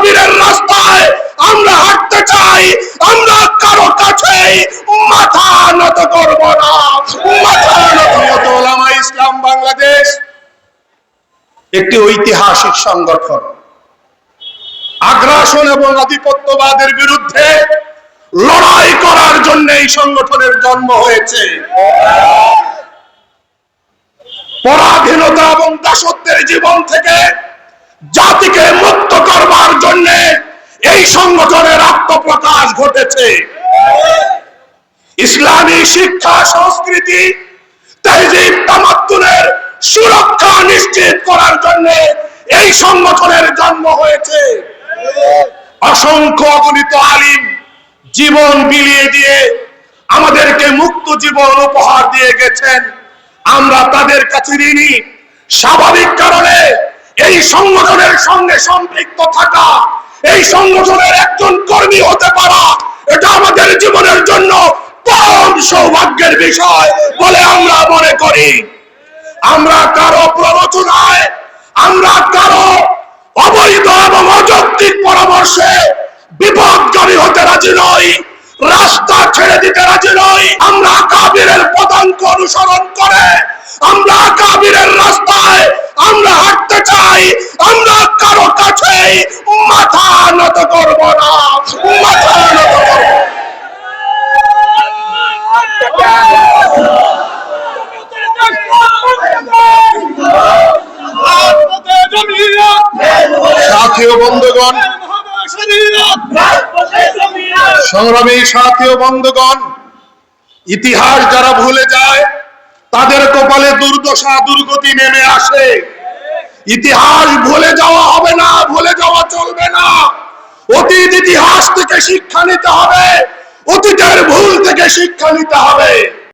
কাবিরের রাস্তায় আমরা হাঁটতে চাই, আমরা কারও কাছে মাথা নত করব না। মাথা নত জামিয়াত ওলামা ইসলাম বাংলাদেশ, একটি ঐতিহাসিক সংগঠন। আগ্রাসন এবং আধিপত্যবাদের বিরুদ্ধে লড়াই করার জন্য এই সংগঠনের জন্ম হয়েছে। পরাধীনতা এবং দাসত্বের জীবন থেকে জাতিকে মুক্ত করবার জন্য এই সংগঠনের আত্মপ্রকাশ ঘটেছে। ইসলামী শিক্ষা, সংস্কৃতি সুরক্ষা নিশ্চিত করার জন্য এই সংগঠনের জন্ম হয়েছে। অসংখ্য অগণিত আলিম জীবন বিলিয়ে দিয়ে আমাদেরকে মুক্ত জীবন উপহার দিয়ে গেছেন। আমরা তাদের কাছে ঋণী। স্বাভাবিক কারণে এই সংগঠনের সঙ্গে সম্পৃক্ত থাকা, এই সংগঠনের একজন কর্মী হতে পারা, এটা আমাদের জীবনের জন্য পরম সৌভাগ্যের বিষয় বলে আমরা মনে করি। আমরা কারও প্ররোচনায়, আমরা কারও অবৈধ এবং অযৌক্তিক পরামর্শে বিপদগামী হতে রাজি নই, রাস্তা ছেড়ে দিতে রাজি নই। আমরা কাবিরের পদাঙ্ক অনুসরণ করে, আমরা কাবিরের রাস্তায় আমরা হাঁটতে চাই, আমরা কারও কাছে মাথা নত করব না। মাথা নত সংগ্রামী সাথী বন্ধুগণ, ইতিহাস যারা ভুলে যায় তাদের কপালে দুর্দশা, দুর্গতি নেমে আসে। ইতিহাস ভুলে যাওয়া হবে না, ভুলে যাওয়া চলবে না। অতীত ইতিহাস থেকে শিক্ষা নিতে হবে, অতীতের ভুল থেকে শিক্ষা নিতে হবে।